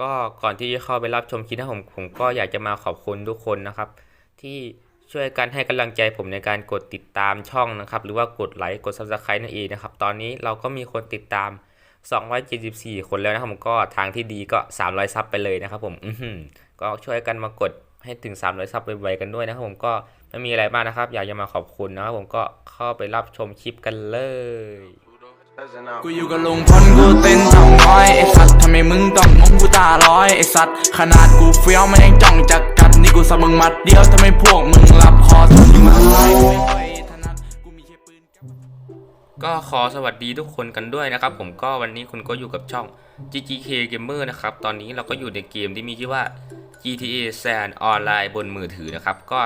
ก็ก่อนที่จะเข้าไปรับชมคลิปนะผมผมก็อยากจะมาขอบคุณทุกคนนะครับ ที่ช่วยกันให้กำลังใจผมในการกดติดตามช่องนะครับ หรือว่ากดไลค์กด subscribe นั่นเองนะครับ ตอนนี้เราก็มีคนติดตาม 274 คนแล้วนะครับผมก็ทางที่ดีก็ 300 ซับไปเลยนะครับผมอือหือก็ช่วยกันมากดให้ถึง 300 ซับไวๆกันด้วยนะครับผมก็ไม่มีอะไรมากนะครับ อยากจะมาขอบคุณนะครับผมก็เข้าไปรับชมคลิปกันเลย กูอยู่กับลุงพลกูเต้นสองร้อยไอ้สัตว์ทำไมมึงต้องงงกูตาร้อยไอ้สัตว์ขนาดกูเฟี้ยวมันยังจ้องจะกัดนี่กูสะมึงมัดเดียวทำไมพวกมึงหลับคอทำมาอะไรกูไม่ค่อยถนัดกูมีแค่ปืนกับก็ขอสวัสดีทุกคนกันด้วยนะครับ ผมก็วันนี้คุณก็อยู่กับช่อง GGK Gamer นะครับ ตอนนี้เราก็อยู่ในเกมที่มีชื่อว่า GTA San ออนไลน์บนมือถือนะครับ ก็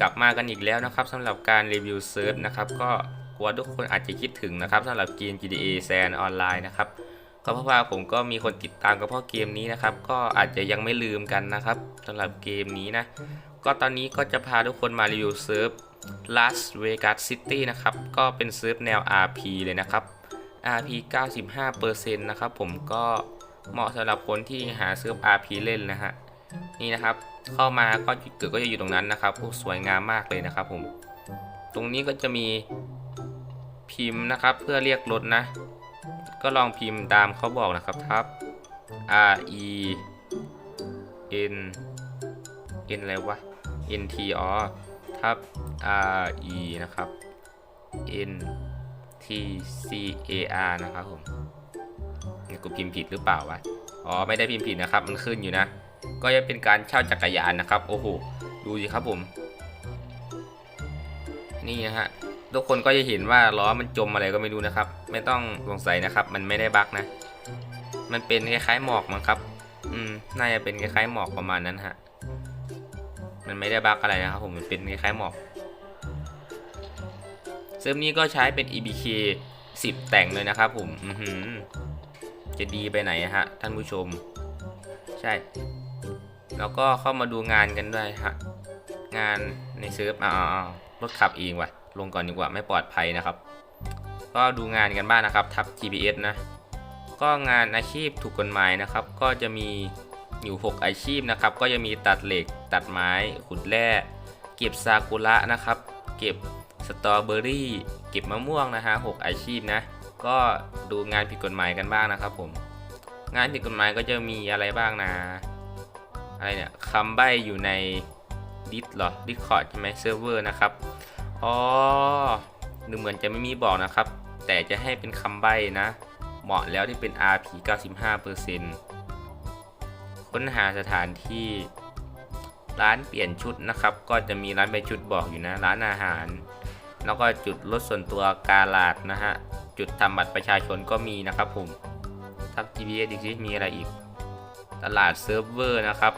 กลับมากันอีกแล้วนะครับสำหรับการรีวิวเซิร์ฟนะครับก็ ลัวทุกคนอาจจะคิดถึงนะครับสำหรับเกม GTA San ออนไลน์นะครับก็เพราะว่าผมก็มีคนติดตามกับพราะเกมนี้นะครับ ก็อาจจะยังไม่ลืมกันนะครับสำหรับเกมนี้นะ ก็ตอนนี้ก็จะพาทุกคนมารีวิวเซิร์ฟ Las Vegas City นะครับ ก็เป็นเซิร์ฟแนว RP เลยนะครับ RP 95%นะครับผมก็เหมาะสำหรับคนที่หาเซิร์ฟ RP เล่นนะฮะนี่นะครับเข้ามาก็จุดเกิดก็จะอยู่ตรงนั้นนะครับโอ้สวยงามมากเลยนะครับผม ตรงนี้ก็จะมี พิมพ์นะครับ เพื่อเรียกรถนะ ก็ลองพิมพ์ตามเขาบอกนะครับทับ R E N N อะไรวะ N T อ๋อทับ R E นะครับ N T C A R นะครับผมนี่กูพิมพ์ผิดหรือเปล่าวะ อ๋อ ไม่ได้พิมพ์ผิดนะครับ มันขึ้นอยู่นะ ก็จะเป็นการเช่าจักรยานนะครับ โอ้โห ดูสิครับผม นี่นะฮะ ทุกคนก็จะเห็นว่าล้อมันจมอะไรก็ไม่รู้นะครับ ไม่ต้องสงสัยนะครับ มันไม่ได้บั๊กนะ มันเป็นคล้ายๆหมอกมั้งครับ อืมน่าจะเป็นคล้ายๆหมอกประมาณนั้นฮะ มันไม่ได้บั๊กอะไรนะครับผมมันเป็นคล้ายๆหมอกเซิร์ฟนี้ก็ใช้เป็น EBK 10 แต่งเลยนะครับผมอือหือจะดีไปไหนฮะ ท่านผู้ชม ใช่ แล้วก็เข้ามาดูงานกันด้วยฮะ งานในเซิร์ฟอ่ารถขับเองว่ะ ลงก่อนดีกว่าไม่ปลอดภัยนะครับ ก็ดูงานกันบ้างนะครับ ทับ GPS นะ ก็งานอาชีพถูกกฎหมายนะครับ ก็จะมีอยู่ 6 อาชีพนะครับ ก็จะมีตัดเหล็ก ตัดไม้ ขุดแร่ เก็บซากุระนะครับ เก็บสตรอเบอรี่ เก็บมะม่วงนะฮะหกอาชีพนะ ก็ดูงานผิดกฎหมายกันบ้างนะครับผม งานผิดกฎหมายก็จะมีอะไรบ้างนะ อะไรเนี่ยคำใบ้อยู่ในดิสหรอดิสคอร์ดใช่ไหมเซิร์ฟเวอร์นะครับ อ๋อดูเหมือนจะไม่มีบอกนะครับ แต่จะให้เป็นคำใบ้นะ เหมาะแล้วที่เป็น RP 95%ค้นหาสถานที่ ร้านเปลี่ยนชุดนะครับ ก็จะมีร้านใบชุดบอกอยู่นะ ร้านอาหาร แล้วก็จุดรถส่วนตัวกาลาดนะฮะ จุดทำบัตรประชาชนก็มีนะครับผมทับ GPS อีกทีมีอะไรอีก ตลาดเซิร์ฟเวอร์นะครับ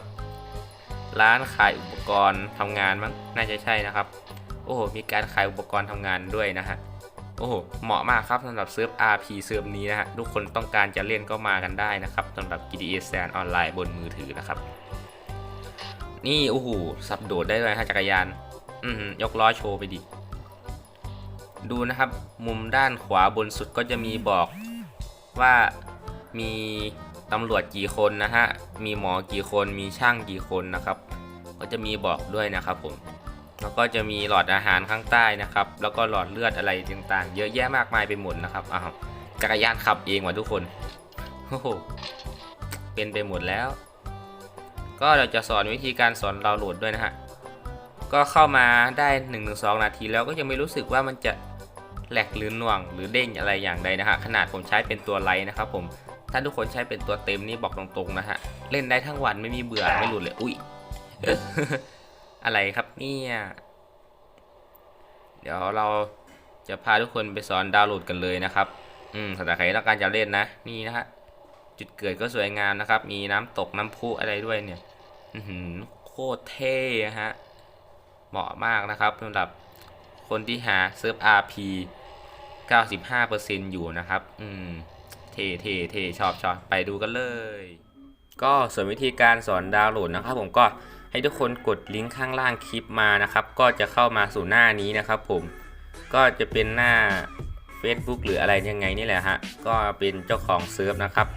ร้านขายอุปกรณ์ทำงานมั้งน่าจะใช่นะครับ โอ้โห มีการขายอุปกรณ์ทำงานด้วยนะฮะ โอ้โห เหมาะมากครับสำหรับเซิร์ฟ RP เซิร์ฟนี้นะฮะ ทุกคนต้องการจะเล่นก็มากันได้นะครับสำหรับ GTA San ออนไลน์บนมือถือนะครับ นี่ โอ้โห สับโดดได้เลยฮะจักรยาน อืมยกล้อโชว์ไปดิ ดูนะครับ มุมด้านขวาบนสุดก็จะมีบอกว่ามีตำรวจกี่คนนะฮะ มีหมอกี่คน มีช่างกี่คนนะครับ ก็จะมีบอกด้วยนะครับผม แล้วก็จะมีหลอดอาหารข้างใต้นะครับ แล้วก็หลอดเลือดอะไรต่างๆ เยอะแยะมากมายไปหมดนะครับอ้าวจักรยานขับเองว่ะทุกคนโอ้โหเป็นไปหมดแล้ว ก็เราจะสอนวิธีการสอนดาวโหลดด้วยนะฮะก็เข้ามาได้1-2นาทีแล้วก็ยังไม่รู้สึกว่ามันจะแหลกหรือหน่วงหรือเด้งอะไรอย่างใดนะฮะขนาดผมใช้เป็นตัวไลท์นะครับผมถ้าทุกคนใช้เป็นตัวเต็มนี่บอกตรงๆนะฮะเล่นได้ทั้งวันไม่มีเบื่อไม่หลุดเลยอุ้ย อะไรครับเนี่ย เดี๋ยวเราจะพาทุกคนไปสอนดาวน์โหลดกันเลยนะครับ อืมสำหรับใครต้องการจะเล่นนะ นี่นะฮะ จุดเกิดก็สวยงามนะครับ มีน้ำตกน้ำพุอะไรด้วยเนี่ย อืโคตรเท่ฮะ เหมาะมากนะครับสำหรับคนที่หาเซิร์ฟ RP 95%อยู่นะครับ อืม เท่เท่เท่ชอบชอบไปดูกันเลย ก็ส่วนวิธีการสอนดาวน์โหลดนะครับ ผมก็ ให้ทุกคนกดลิงก์ข้างล่างคลิปมานะครับ ก็จะเข้ามาสู่หน้านี้นะครับ ผมก็จะเป็นหน้า Facebook หรืออะไรยังไงนี่แหละฮะก็เป็นเจ้าของเซิร์ฟนะครับ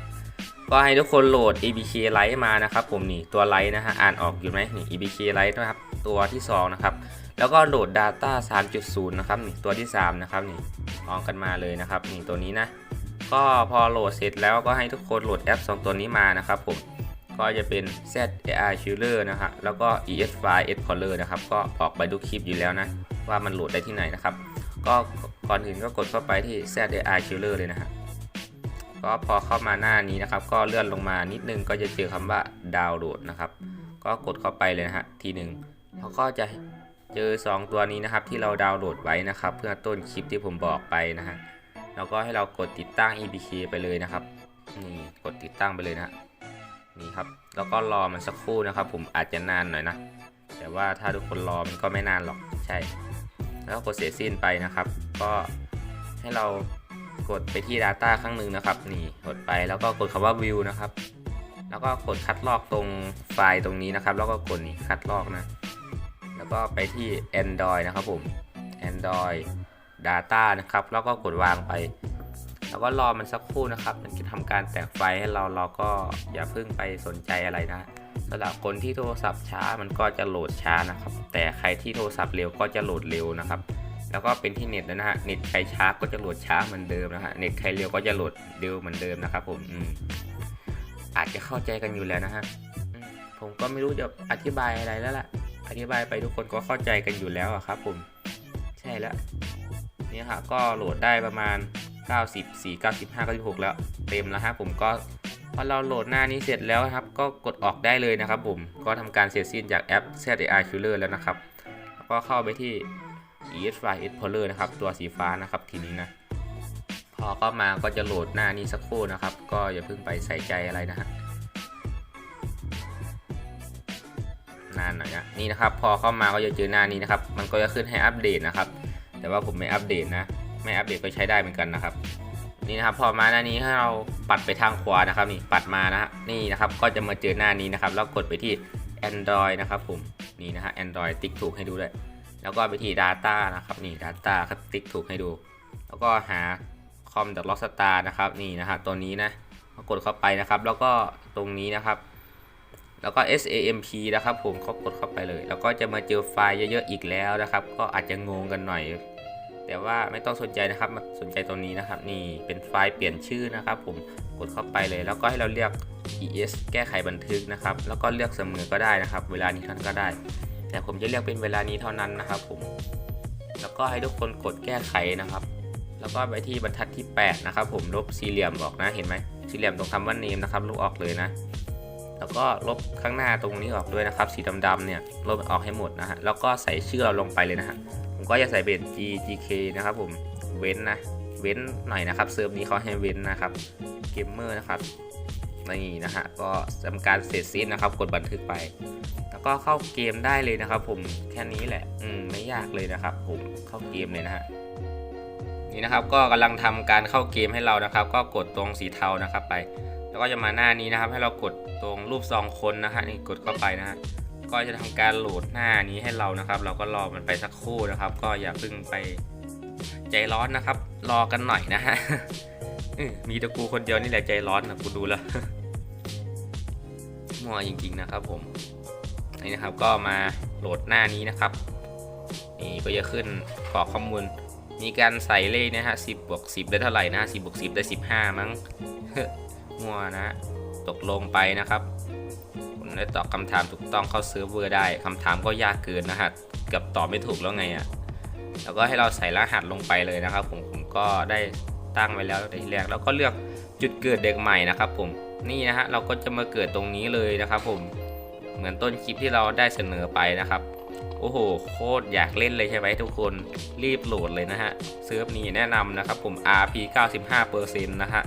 ก็ให้ทุกคนโหลด ABK Lite มานะครับ ผมนี่ตัว Lite นะฮะอ่านออกอยู่ไหมนี่ ABK Lite นะครับตัวที่สองนะครับแล้วก็โหลด Data 3.0 นะครับนี่ตัวที่สามนะครับนี่ลองกันมาเลยนะครับนี่ตัวนี้นะ ก็พอโหลดเสร็จแล้วก็ให้ทุกคนโหลดแอป 2 ตัวนี้มานะครับผม ก็จะเป็น ZAI Tuner นะฮะแล้วก็ ES5 Explorer นะครับ ก็ออกไปดูคลิปอยู่แล้วนะ ว่ามันโหลดได้ที่ไหนนะครับ ก็ก่อนอื่นก็กดเข้าไปที่ ZAI Tuner เลยนะฮะก็พอเข้ามาหน้านี้นะครับ ก็เลื่อนลงมานิดนึงก็จะเจอคำว่าดาวน์โหลดนะครับ ก็กดเข้าไปเลยนะฮะทีหนึ่งเขาก็จะเจอ 2 ตัวนี้นะครับที่เราดาวน์โหลดไว้นะครับ เพื่อต้นคลิปที่ผมบอกไปนะฮะแล้วก็ให้เรากดติดตั้ง EBK ไปเลยนะครับนี่กดติดตั้งไปเลยนะฮะ นี่ครับ แล้วก็รอมันสักครู่นะครับ ผมอาจจะนานหน่อยนะ แต่ว่าถ้าทุกคนรอมันก็ไม่นานหรอกใช่ แล้วกดเสียสิ้นไปนะครับ ก็ให้เรากดไปที่ Data ครั้งหนึ่งนะครับ นี่กดไปแล้วก็กดคำว่า View นะครับ แล้วก็กดคัดลอกตรงไฟล์ตรงนี้นะครับ แล้วก็กดนี่คัดลอกนะ แล้วก็ไปที่ Android นะครับผม Android Data นะครับ แล้วก็กดวางไป แล้วก็รอมันสักครู่นะครับ มันจะทำการแตกไฟให้เราเราก็อย่าเพิ่งไปสนใจอะไรนะสำหรับคนที่โทรศัพท์ช้ามันก็จะโหลดช้านะครับ แต่ใครที่โทรศัพท์เร็วก็จะโหลดเร็วนะครับ แล้วก็เป็นที่เน็ตนะฮะเน็ตใครช้าก็จะโหลดช้าเหมือนเดิมนะฮะเน็ตใครเร็วก็จะโหลดเร็วเหมือนเดิมนะครับ ผมอืมอาจจะเข้าใจกันอยู่แล้วนะฮะผมก็ไม่รู้จะอธิบายอะไรแล้วล่ะ อธิบายไปทุกคนก็เข้าใจกันอยู่แล้วครับ ผม ใช่แล้วนี่ฮะก็โหลดได้ประมาณ 94 95 96 แล้วเต็มแล้วฮะผมก็พอเราโหลดหน้านี้เสร็จแล้วครับ ก็กดออกได้เลยนะครับผมก็ทำการเสร็จสิ้นจากแอป ZAI Tuner แล้วนะครับแล้วก็เข้าไปที่ ES5 Explorer นะครับ ตัวสีฟ้านะครับทีนี้นะพอเข้ามาก็จะโหลดหน้านี้สักครู่นะครับ ก็อย่าเพิ่งไปใส่ใจอะไรนะฮะนานหน่อยนะนี่นะครับ พอเข้ามาก็จะเจอหน้านี้นะครับ มันก็จะขึ้นให้อัปเดตนะครับ แต่ว่าผมไม่อัปเดตนะ ไม่อัปเดตก็ใช้ได้เหมือนกันนะครับ นี่นะครับพอมาหน้านี้ให้เราปัดไปทางขวานะครับนี่ปัดมานะฮะนี่นะครับก็จะมาเจอหน้านี้นะครับแล้วกดไปที่ Android นะครับผมนี่นะฮะ Android ติ๊กถูกให้ดูด้วยแล้วก็ไปที่ Data นะครับนี่ Data ครับติ๊กถูกให้ดู แล้วก็หาคอมจากล็อกสตาร์นะครับนี่นะฮะตัวนี้นะก็กดเข้าไปนะครับ แล้วก็ตรงนี้นะครับ แล้วก็ SAMP นะครับ ผมเขากดเข้าไปเลย แล้วก็จะมาเจอไฟล์เยอะๆอีกแล้วนะครับ ก็อาจจะงงกันหน่อย แต่ว่าไม่ต้องสนใจนะครับมาสนใจตรงนี้นะครับ นี่เป็นไฟล์เปลี่ยนชื่อนะครับ ผมกดเข้าไปเลย แล้วก็ให้เราเลือก ES แก้ไขบันทึกนะครับ แล้วก็เลือกเสมอก็ได้นะครับ เวลานี้เท่านั้นก็ได้ แต่ผมจะเลือกเป็นเวลานี้เท่านั้นนะครับ ผม แล้วก็ให้ทุกคนกดแก้ไขนะครับ แล้วก็ไปที่บรรทัดที่ 8 นะครับ ผมลบสี่เหลี่ยมออกนะเห็นไหมสี่เหลี่ยมตรงคำว่า name นะครับลบออกเลยนะแล้วก็ลบข้างหน้าตรงนี้ออกด้วยนะครับ สีดำๆเนี่ยลบออกให้หมดนะฮะแล้วก็ใส่ชื่อเราลงไปเลยนะฮะ ผมก็จะใส่เป็น GGK นะครับผมเว้นนะเว้นหน่อยนะครับเซิร์ฟนี้เขาให้เว้นนะครับเกมเมอร์นะครับนี่นะฮะก็ทำการเสร็จสิ้นนะครับ กดบันทึกไป แล้วก็เข้าเกมได้เลยนะครับ ผมแค่นี้แหละ อืมไม่ยากเลยนะครับ ผมเข้าเกมเลยนะฮะนี่นะครับก็กำลังทำการเข้าเกมให้เรานะครับ ก็กดตรงสีเทานะครับไป แล้วก็จะมาหน้านี้นะครับ ให้เรากดตรงรูปซองคนนะฮะนี่กดเข้าไปนะฮะ ก็จะทำการโหลดหน้านี้ให้เรานะครับ เราก็รอมันไปสักครู่นะครับ ก็อย่าเพิ่งไปใจร้อนนะครับ รอกันหน่อยนะฮะมีตะกูคนเดียวนี่แหละใจร้อนนะกูดูแล้วมัวจริงๆนะครับ ผมนี่นะครับก็มาโหลดหน้านี้นะครับนี่ก็จะขึ้นกรอกข้อมูล มีการใส่เลขนะฮะสิบบวกสิบได้เท่าไหร่นะสิบบวกสิบได้สิบห้ามั้งมัวนะ ตกลงไปนะครับ ได้ตอบคำถามถูกต้องเข้าเซิร์ฟเวอร์ได้คำถามก็ยากเกินนะฮะเกือบตอบไม่ถูกแล้วไงอะ่ะแล้วก็ให้เราใส่รหัสลงไปเลยนะครับ ผมผมก็ได้ตั้งไว้แล้วตั้งแต่ทีแรกแล้วก็เลือกจุดเกิดเด็กใหม่นะครับ ผมนี่นะฮะเราก็จะมาเกิดตรงนี้เลยนะครับ ผมเหมือนต้นคลิปที่เราได้เสนอไปนะครับโอ้โห โคตรอยากเล่นเลยใช่ไหมทุกคนรีบโหลดเลยนะฮะเซิร์ฟนี้แนะนำนะครับผม RP 95%นะฮะ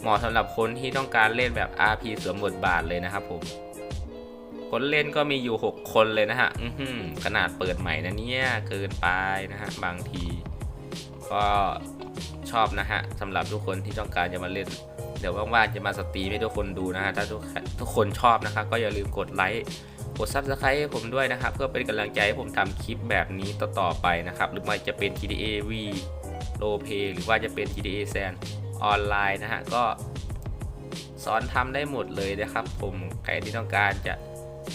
เหมาะสำหรับคนที่ต้องการเล่นแบบ RP สวมบทบาทเลยนะครับผม คนเล่นก็มีอยู่ 6 คนเลยนะฮะขนาดเปิดใหม่นะเนี่ยเกินไปนะฮะบางที ก็ชอบนะฮะสำหรับทุกคนที่ต้องการจะมาเล่น เดี๋ยวว่างๆจะมาสตรีมให้ทุกคนดูนะฮะถ้าทุกทุกคนชอบนะครับก็อย่าลืมกดไลค์กด Subscribe ให้ผมด้วยนะครับ เพื่อเป็นกำลังใจให้ผมทำคลิปแบบนี้ต่อๆไปนะครับ หรือไม่จะเป็น GTA V r o l e Play หรือว่าจะเป็น GTA San ออนไลน์นะฮะก็สอนทำได้หมดเลยนะครับ ผมใครที่ต้องการจะ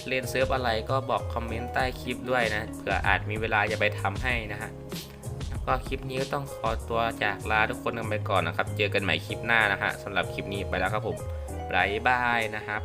เล่นเซิร์ฟอะไรก็บอกคอมเมนต์ใต้คลิปด้วยนะเผื่ออาจมีเวลาจะไปทำให้นะฮะแล้วก็คลิปนี้ก็ต้องขอตัวจากลาทุกคนกันไปก่อนนะครับ เจอกันใหม่คลิปหน้านะฮะสำหรับคลิปนี้ไปแล้วครับผมบายบายนะครับ